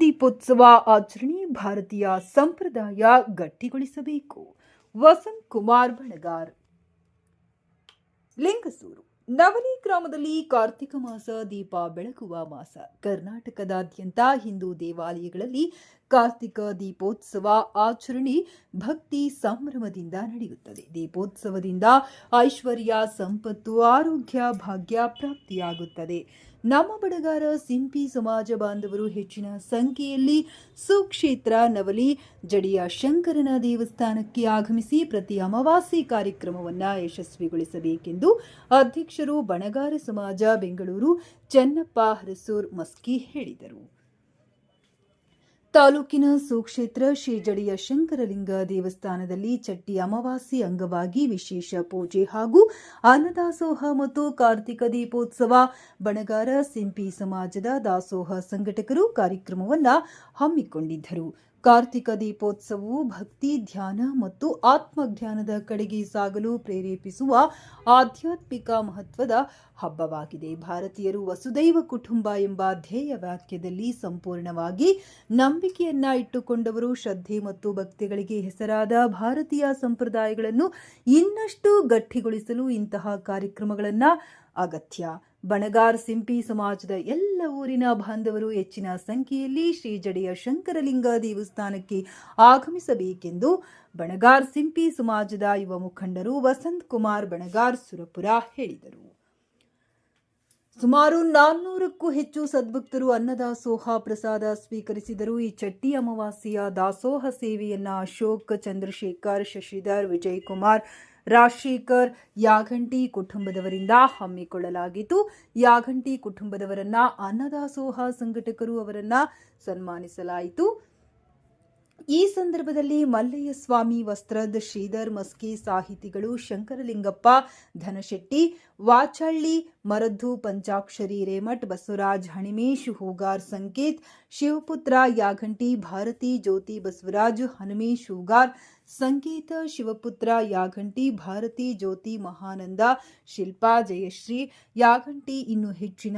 ದೀಪೋತ್ಸವ ಆಚರಣೆ ಭಾರತೀಯ ಸಂಪ್ರದಾಯ ಗಟ್ಟಿಗೊಳಿಸಬೇಕು. ವಸಂತ್ ಕುಮಾರ್ ಬಣಗಾರ್. ಲಿಂಗಸೂರು. ನವಲಿ ಗ್ರಾಮದಲ್ಲಿ ಕಾರ್ತಿಕ ಮಾಸ, ದೀಪ ಬೆಳಗುವ ಮಾಸ. ಕರ್ನಾಟಕದಾದ್ಯಂತ ಹಿಂದೂ ದೇವಾಲಯಗಳಲ್ಲಿ ಕಾರ್ತಿಕ ದೀಪೋತ್ಸವ ಆಚರಣೆ ಭಕ್ತಿ ಸಂಭ್ರಮದಿಂದ ನಡೆಯುತ್ತದೆ. ದೀಪೋತ್ಸವದಿಂದ ಐಶ್ವರ್ಯ, ಸಂಪತ್ತು, ಆರೋಗ್ಯ, ಭಾಗ್ಯ ಪ್ರಾಪ್ತಿಯಾಗುತ್ತದೆ. ನಮ್ಮ ಬಡಗಾರ ಸಿಂಪಿ ಸಮಾಜ ಬಾಂಧವರು ಹೆಚ್ಚಿನ ಸಂಖ್ಯೆಯಲ್ಲಿ ಸುಕ್ಷೇತ್ರ ನವಲಿ, ಜಡಿಯ ಶಂಕರನ ದೇವಸ್ಥಾನಕ್ಕೆ ಆಗಮಿಸಿ ಪ್ರತಿ ಅಮಾವಾಸ್ಯೆ ಕಾರ್ಯಕ್ರಮವನ್ನು ಯಶಸ್ವಿಗೊಳಿಸಬೇಕೆಂದು ಅಧ್ಯಕ್ಷರು ಬಣಗಾರ ಸಮಾಜ, ಬೆಂಗಳೂರು, ಚೆನ್ನಪ್ಪ, ಹರಸೂರ್, ಮಸ್ಕಿ ಹೇಳಿದರು. ತಾಲೂಕಿನ ಸುಕ್ಷೇತ್ರ ಶ್ರೀ ಜಡಿಯ ಶಂಕರಲಿಂಗ ದೇವಸ್ಥಾನದಲ್ಲಿ ಚಟ್ಟಿ ಅಮಾವಾಸ್ಯೆ ಅಂಗವಾಗಿ ವಿಶೇಷ ಪೂಜೆ ಹಾಗೂ ಅನ್ನದಾಸೋಹ ಮತ್ತು ಕಾರ್ತಿಕ ದೀಪೋತ್ಸವ. ಬಣಗಾರ, ಸಿಂಪಿ ಸಮಾಜದ ದಾಸೋಹ ಸಂಘಟಕರು ಕಾರ್ಯಕ್ರಮವನ್ನು ಹಮ್ಮಿಕೊಂಡಿದ್ದರು. ಕಾರ್ತಿಕ ದೀಪೋತ್ಸವವು ಭಕ್ತಿ, ಧ್ಯಾನ ಮತ್ತು ಆತ್ಮಜ್ಞಾನದ ಕಡೆಗೆ ಸಾಗಲು ಪ್ರೇರೇಪಿಸುವ ಆಧ್ಯಾತ್ಮಿಕ ಮಹತ್ವದ ಹಬ್ಬವಾಗಿದೆ. ಭಾರತೀಯರು ವಸುದೈವ ಕುಟುಂಬ ಎಂಬ ಧ್ಯೇಯ ವಾಕ್ಯದಲ್ಲಿ ಸಂಪೂರ್ಣವಾಗಿ ನಂಬಿಕೆಯನ್ನ ಇಟ್ಟುಕೊಂಡವರು. ಶ್ರದ್ಧೆ ಮತ್ತು ಭಕ್ತಿಗಳಿಗೆ ಹೆಸರಾದ ಭಾರತೀಯ ಸಂಪ್ರದಾಯಗಳನ್ನು ಇನ್ನಷ್ಟು ಗಟ್ಟಿಗೊಳಿಸಲು ಇಂತಹ ಕಾರ್ಯಕ್ರಮಗಳನ್ನು ಅಗತ್ಯ. ಬಣಗಾರ್ ಸಿಂಪಿ ಸಮಾಜದ ಎಲ್ಲ ಊರಿನ ಬಾಂಧವರು ಹೆಚ್ಚಿನ ಸಂಖ್ಯೆಯಲ್ಲಿ ಶ್ರೀ ಜಡೆಯ ಶಂಕರಲಿಂಗ ದೇವಸ್ಥಾನಕ್ಕೆ ಆಗಮಿಸಬೇಕೆಂದು ಬಣಗಾರ್ ಸಿಂಪಿ ಸಮಾಜದ ಯುವ ಮುಖಂಡರು ವಸಂತ್ ಕುಮಾರ್ ಬಣಗಾರ್ ಸುರಪುರ ಹೇಳಿದರು. ಸುಮಾರು ನಾನ್ನೂರಕ್ಕೂ ಹೆಚ್ಚು ಸದ್ಭಕ್ತರು ಅನ್ನದಾಸೋಹ ಪ್ರಸಾದ ಸ್ವೀಕರಿಸಿದರು. ಈ ಚಟ್ಟಿ ಅಮಾವಾಸ್ಯೆಯ ದಾಸೋಹ ಸೇವೆಯನ್ನ ಅಶೋಕ್, ಚಂದ್ರಶೇಖರ್, ಶಶಿಧರ್, ವಿಜಯ್ ಕುಮಾರ್ ರಾಜಶೇಖರ್ ಯಾಗಂಟಿ ಕುಟುಂಬದವರಿಂದ ಹಮ್ಮಿಕೊಳ್ಳಲಾಗಿತ್ತು. ಯಾಗಂಟಿ ಕುಟುಂಬದವರನ್ನ ಅನ್ನದಾಸೋಹ ಸಂಘಟಕರು ಅವರನ್ನ ಸನ್ಮಾನಿಸಲಾಯಿತು. ಈ ಸಂದರ್ಭದಲ್ಲಿ ಮಲ್ಲಯ್ಯ ಸ್ವಾಮಿ ವಸ್ತ್ರದ್ ಶ್ರೀಧರ್ ಮಸ್ಕಿ ಸಾಹಿತಿಗಳು ಶಂಕರಲಿಂಗಪ್ಪ, ಧನಶೆಟ್ಟಿ, ವಾಚಳ್ಳಿ, ಮರದ್ದು, ಪಂಚಾಕ್ಷರಿ, ರೇಮಠ್, ಬಸವರಾಜ್, ಹಣಿಮೇಶ್, ಹೂಗಾರ್ ಸಂಕೇತ್, ಶಿವಪುತ್ರ ಯಾಗಂಟಿ ಭಾರತಿ, ಜ್ಯೋತಿ ಬಸವರಾಜ್, ಹನುಮೇಶ್, ಹೂಗಾರ್, ಸಂಕೇತ, ಶಿವಪುತ್ರ ಯಾಗಂಟಿ ಭಾರತಿ, ಜ್ಯೋತಿ ಮಹಾನಂದ, ಶಿಲ್ಪಾ, ಜಯಶ್ರೀ ಯಾಗಂಟಿ ಇನ್ನು ಹೆಚ್ಚಿನ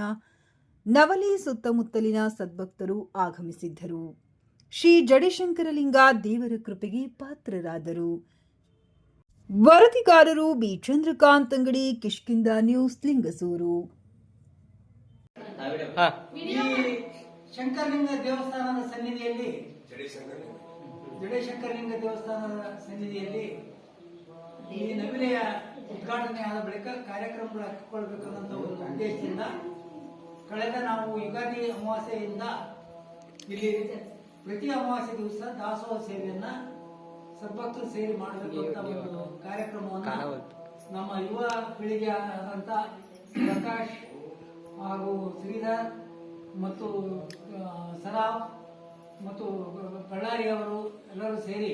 ನವಲಿ ಸುತ್ತಮುತ್ತಲಿನ ಸದ್ಭಕ್ತರು ಆಗಮಿಸಿದ್ದರು. ಶ್ರೀ ಜಡಿಶಂಕರಲಿಂಗ ದೇವರ ಕೃಪೆಗೆ ಪಾತ್ರರಾದರು. ವರದಿಗಾರರು ಬಿ. ಚಂದ್ರಕಾಂತ್ ಅಂಗಡಿ ಕಿಷ್ಕಿಂದ ನ್ಯೂಸ್ ಲಿಂಗಸೂರು. ಈ ಶಂಕರಲಿಂಗ ದೇವಸ್ಥಾನದ ಸನ್ನಿಧಿಯಲ್ಲಿ ಜಡೇಶಂಕರಲಿಂಗ ದೇವಸ್ಥಾನದ ಸನ್ನಿಧಿಯಲ್ಲಿ ಈ ನವಿಲೆಯ ಉದ್ಘಾಟನೆ ಆದ ಬಳಿಕ ಕಾರ್ಯಕ್ರಮಗಳು ಹಾಕಿಕೊಳ್ಬೇಕನ್ನೋ ಒಂದು ಉದ್ದೇಶದಿಂದ ಕಳೆದ ನಾವು ಯುಗಾದಿ ಅಮಾವಾಸ್ಯೆಯಿಂದ ಇಲ್ಲಿ ಪ್ರತಿ ಅಮಾವಾಸ್ಯೆ ದಿವಸ ದಾಸೋಹ ಸೇವೆಯನ್ನ ಸದ್ಭಕ್ತರು ಸೇರಿ ಮಾಡಬೇಕು ಅಂತ ಒಂದು ಕಾರ್ಯಕ್ರಮವನ್ನು. ನಮ್ಮ ಯುವ ಪೀಳಿಗೆ ಆದಂತ ಪ್ರಕಾಶ್ ಹಾಗೂ ಶ್ರೀಧರ್ ಮತ್ತು ಸರಾವ್ ಸರಾಫ್ ಮತ್ತು ಬಳ್ಳಾರಿ ಅವರು ಎಲ್ಲರೂ ಸೇರಿ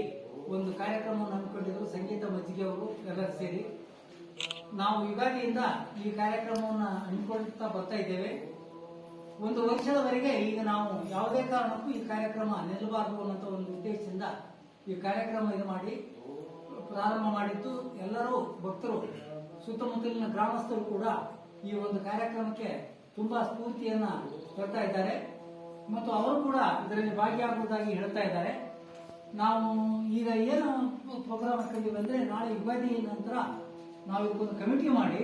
ಒಂದು ಕಾರ್ಯಕ್ರಮವನ್ನು ಹಮ್ಮಿಕೊಂಡಿದ್ರು ಸಂಗೀತ ಮಜ್ಜಿಗೆ ಅವರು ಎಲ್ಲರೂ ಸೇರಿ. ನಾವು ಯುಗಾದಿಯಿಂದ ಈ ಕಾರ್ಯಕ್ರಮವನ್ನು ಹಮ್ಮಿಕೊಳ್ತಾ ಬರ್ತಾ ಇದ್ದೇವೆ. ಒಂದು ವರ್ಷದವರೆಗೆ ಈಗ ನಾವು ಯಾವುದೇ ಕಾರಣಕ್ಕೂ ಈ ಕಾರ್ಯಕ್ರಮ ನಿಲ್ಲಬಾರದು ಅನ್ನೋ ಒಂದು ಉದ್ದೇಶದಿಂದ ಈ ಕಾರ್ಯಕ್ರಮ ಇದು ಮಾಡಿ ಪ್ರಾರಂಭ ಮಾಡಿದ್ದು ಎಲ್ಲರೂ ಭಕ್ತರು, ಸುತ್ತಮುತ್ತಲಿನ ಗ್ರಾಮಸ್ಥರು ಕೂಡ ಈ ಒಂದು ಕಾರ್ಯಕ್ರಮಕ್ಕೆ ತುಂಬಾ ಸ್ಫೂರ್ತಿಯನ್ನ ಕೊಡ್ತಾ ಇದ್ದಾರೆ. ಮತ್ತು ಅವರು ಕೂಡ ಇದರಲ್ಲಿ ಭಾಗಿಯಾಗುವುದಾಗಿ ಹೇಳ್ತಾ ಇದ್ದಾರೆ. ನಾವು ಈಗ ಏನು ಪ್ರೋಗ್ರಾಮ್ ಹಾಕೊಂಡಿವಿ ಅಂದ್ರೆ ನಾಳೆ ಯುಗಾದಿ ನಂತರ ನಾವು ಇದಕ್ಕೊಂದು ಕಮಿಟಿ ಮಾಡಿ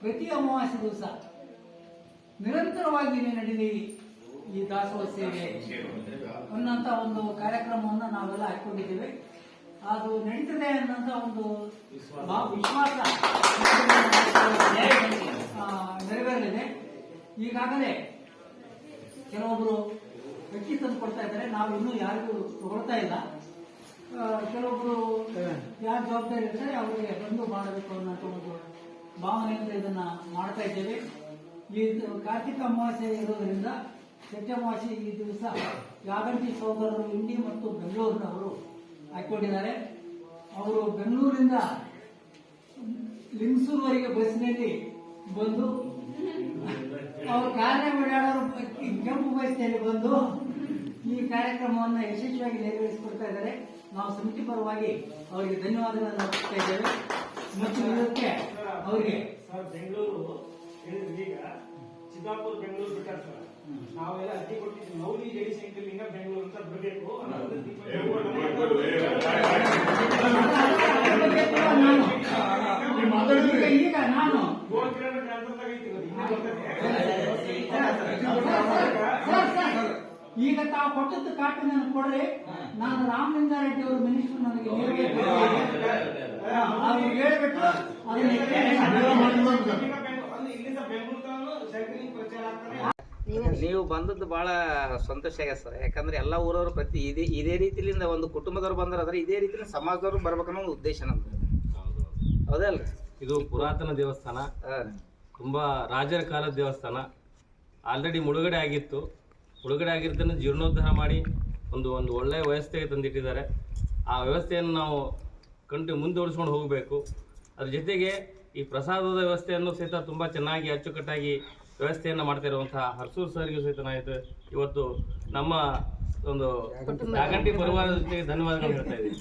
ಪ್ರತಿ ಅಮಾವಾಸ್ಯೆ ದಿವಸ ನಿರಂತರವಾಗಿ ನಡೀಲಿ ಈ ದಾಸೋಹ ಸೇವೆ ಅನ್ನೋಂಥ ಒಂದು ಕಾರ್ಯಕ್ರಮವನ್ನು ನಾವೆಲ್ಲ ಹಾಕೊಂಡಿದ್ದೇವೆ. ಅದು ನಡೀತದೆ ಅನ್ನೋಂಥ ಒಂದು ವಿಶ್ವಾಸ ನೆರವೇರಲಿದೆ. ಈಗಾಗಲೇ ಕೆಲವೊಬ್ರು ಅಕ್ಕಿ ತಂದು ಕೊಡ್ತಾ ಇದ್ದಾರೆ. ನಾವು ಇನ್ನೂ ಯಾರಿಗೂ ತಗೊಳ್ತಾ ಇಲ್ಲ. ಕೆಲವೊಬ್ರು ಯಾರು ಜವಾಬ್ದಾರಿ ಇದ್ದಾರೆ ಅವರಿಗೆ ಬಂದು ಮಾಡಬೇಕು ಅನ್ನೋ ಒಂದು ಭಾವನೆಯಿಂದ ಇದನ್ನ ಮಾಡ್ತಾ ಇದ್ದೇವೆ. ಈ ಕಾರ್ತಿಕ ಅಮಾವಾಸ್ಯೆ ಇರೋದ್ರಿಂದ ಸತ್ಯ ಅಮಾವಾಸ್ಯೆ ಈ ದಿವಸ ಯಾಗಂಟಿ ಸಹೋದರರು ಇಂಡಿ ಮತ್ತು ಬೆಂಗಳೂರಿನವರು ಹಾಕೊಂಡಿದ್ದಾರೆ. ಅವರು ಬೆಂಗಳೂರಿಂದ ಲಿಂಗಸೂರುವರೆಗೆ ಬಸ್ನಲ್ಲಿ ಬಂದು ಅವರು ಕಾರ್ಯ ಓಡಾಡೋರು ಕೆಂಪು ಬಸ್ಸಿನಲ್ಲಿ ಬಂದು ಈ ಕಾರ್ಯಕ್ರಮವನ್ನು ಯಶಸ್ವಿಯಾಗಿ ನೆರವೇರಿಸಿಕೊಡ್ತಾ ಇದ್ದಾರೆ. ನಾವು ಸಮಿತಿ ಪರವಾಗಿ ಅವರಿಗೆ ಧನ್ಯವಾದಗಳನ್ನು ಅರ್ಪಿಸ್ತಾ ಮತ್ತು ಇದಕ್ಕೆ ಅವರಿಗೆ ಬೆಂಗಳೂರು ಹೇಳಿದ್ರೆ ಈಗ ಬೆಂಗಳೂರು ಬಿಟ್ಟಾರ ಸರ್ ನಾವೆಲ್ಲ ಅರ್ಜಿ ಕೊಟ್ಟಿದ್ವಿ ಮೌಲಿ ಜಡಿ ಶಂಕರಲಿಂಗ ಬೆಂಗಳೂರು ಅಂತ ಬರಬೇಕು ಈಗ ನಾನು ಕಿಲೋಮೀಟರ್ ಅಂತರದಾಗ ತಾವು ಕೊಟ್ಟದ್ದು ಕಾಟ ನನಗೆ ಕೊಡ್ರಿ ನಾನು ರಾಮಲಿಂಗಾರೆಡ್ಡಿ ಅವರು ಮಿನಿಸ್ಟರ್ ನನಗೆ ಅವ್ರು ಹೇಳ್ಬಿಟ್ಟು ಅದನ್ನ ಈಗ ಬೆಂಗಳೂರು- ಅಲ್ಲಿ ಇಲ್ಲಿಂದ ಬೆಂಗಳೂರು ತನಕ ಶಂಕರಲಿಂಗ ಪ್ರಚಾರ ಆಗ್ತಾನೆ ನೀವು ಬಂದದ್ದು ಬಹಳ ಸಂತೋಷ ಆಗ್ಯದ ಸರ್. ಯಾಕಂದ್ರೆ ಎಲ್ಲ ಊರವರು ಪ್ರತಿ ಇದೇ ಇದೇ ರೀತಿಲಿಂದ ಒಂದು ಕುಟುಂಬದವ್ರು ಬಂದ್ರೆ ಇದೇ ರೀತಿ ಸಮಾಜದವ್ರು ಬರ್ಬೇಕನ್ನೋ ಒಂದು ಉದ್ದೇಶ ನಮ್ದು. ಹೌದಲ್ರಿ ಇದು ಪುರಾತನ ದೇವಸ್ಥಾನ. ತುಂಬಾ ರಾಜರ ಕಾಲದ ದೇವಸ್ಥಾನ. ಆಲ್ರೆಡಿ ಮುಳುಗಡೆ ಆಗಿತ್ತು. ಮುಳುಗಡೆ ಆಗಿರ್ತನ ಜೀರ್ಣೋದ್ಧಾರ ಮಾಡಿ ಒಂದು ಒಂದು ಒಳ್ಳೆಯ ವ್ಯವಸ್ಥೆಗೆ ತಂದಿಟ್ಟಿದ್ದಾರೆ. ಆ ವ್ಯವಸ್ಥೆಯನ್ನು ನಾವು ಕಂಡು ಮುಂದುವರಿಸ್ಕೊಂಡು ಹೋಗಬೇಕು. ಅದ್ರ ಜೊತೆಗೆ ಈ ಪ್ರಸಾದದ ವ್ಯವಸ್ಥೆಯನ್ನು ಸಹಿತ ತುಂಬ ಚೆನ್ನಾಗಿ ಅಚ್ಚುಕಟ್ಟಾಗಿ ವ್ಯವಸ್ಥೆಯನ್ನು ಮಾಡ್ತಾ ಇರುವಂತಹ ಹರ್ಸೂರ್ ಸರ್ಗೂ ಸಹಿತ ನಾಯಿತು ಇದು ಇವತ್ತು ನಮ್ಮ ಒಂದು ನಾಗಂಟಿ ಪರಿವಾರದ ಜೊತೆಗೆ ಧನ್ಯವಾದಗಳು ಹೇಳ್ತಾ ಇದ್ದೀನಿ.